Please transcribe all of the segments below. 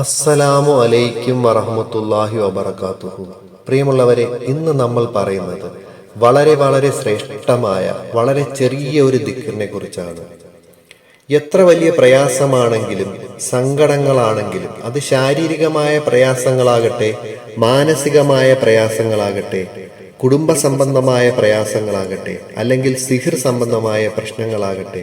അസ്സലാമു അലൈക്കും വറഹമത്തല്ലാഹി വബർക്കാത്തുഹു പ്രിയമുള്ളവരെ ഇന്ന് നമ്മൾ പറയുന്നത് വളരെ വളരെ ശ്രേഷ്ഠമായ വളരെ ചെറിയ ഒരു ദിക്കറിനെ കുറിച്ചാണ്. എത്ര വലിയ പ്രയാസമാണെങ്കിലും സങ്കടങ്ങളാണെങ്കിലും അത് ശാരീരികമായ പ്രയാസങ്ങളാകട്ടെ മാനസികമായ പ്രയാസങ്ങളാകട്ടെ കുടുംബ സംബന്ധമായ പ്രയാസങ്ങളാകട്ടെ അല്ലെങ്കിൽ സിഹിർ സംബന്ധമായ പ്രശ്നങ്ങളാകട്ടെ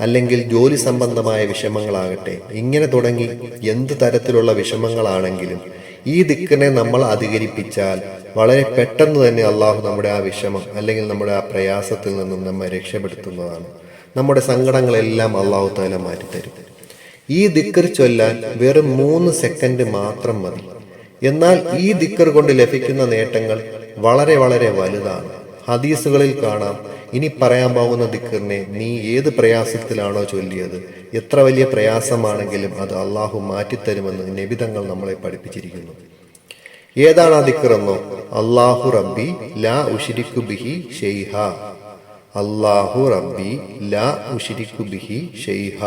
അല്ലെങ്കിൽ ജോലി സംബന്ധമായ വിഷമങ്ങളാകട്ടെ. ഇങ്ങനെ തുടങ്ങി എന്ത് തരത്തിലുള്ള വിഷമങ്ങളാണെങ്കിലും ഈ ദിക്കിനെ നമ്മൾ അധികരിപ്പിച്ചാൽ വളരെ പെട്ടെന്ന് തന്നെ അള്ളാഹു നമ്മുടെ ആ വിഷമം അല്ലെങ്കിൽ നമ്മുടെ ആ പ്രയാസത്തിൽ നിന്നും നമ്മെ രക്ഷപ്പെടുത്തുന്നതാണ്. നമ്മുടെ സങ്കടങ്ങളെല്ലാം അള്ളാഹു താല മാറ്റിത്തരും. ഈ ദിക്കർ ചൊല്ലാൻ വെറും മൂന്ന് സെക്കൻഡ് മാത്രം മതി. എന്നാൽ ഈ ദിക്കർ കൊണ്ട് ലഭിക്കുന്ന നേട്ടങ്ങൾ വളരെ വളരെ വലുതാണ്. ഹദീസുകളിൽ കാണാം. ഇനി പറയാൻ പോകുന്ന ദിക്കറിനെ നീ ഏത് പ്രയാസത്തിലാണോ ചൊല്ലിയത്? എത്ര വലിയ പ്രയാസമാണെങ്കിലും അത് അള്ളാഹു മാറ്റിത്തരുമെന്ന് നിബിതങ്ങൾ നമ്മളെ പഠിപ്പിച്ചിരിക്കുന്നു. ഏതാണ് ആ ദിക്കറെന്നോ? അള്ളാഹു റബ്ബി ലാ ഉഷിരിക്കു ബിഹി ഷെയ്ഹ അള്ളാഹു റബ്ബി ലാ ഉഷിരിക്കു ബിഹി ഷെയ്ഹ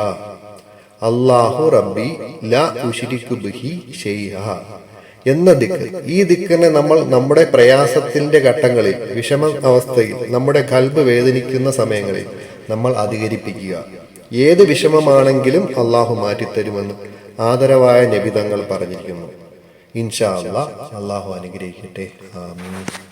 അള്ളാഹു റബ്ബി ലാ ഉഷിരിക്കു ബിഹി ഷെയ്ഹ എന്ന ദിക്ക്. ഈ ദിക്കിനെ നമ്മൾ നമ്മുടെ പ്രയാസത്തിന്റെ ഘട്ടങ്ങളിൽ വിഷമ അവസ്ഥയിൽ നമ്മുടെ കൽബ് വേദനിക്കുന്ന സമയങ്ങളിൽ നമ്മൾ അധികരിപ്പിക്കുക. ഏത് വിഷമമാണെങ്കിലും അള്ളാഹു മാറ്റിത്തരുമെന്ന് ആദരവായ നബിതങ്ങൾ പറഞ്ഞിരിക്കുന്നു. ഇൻഷാ അള്ളാഹ് അനുഗ്രഹിക്കട്ടെ. ആമീൻ.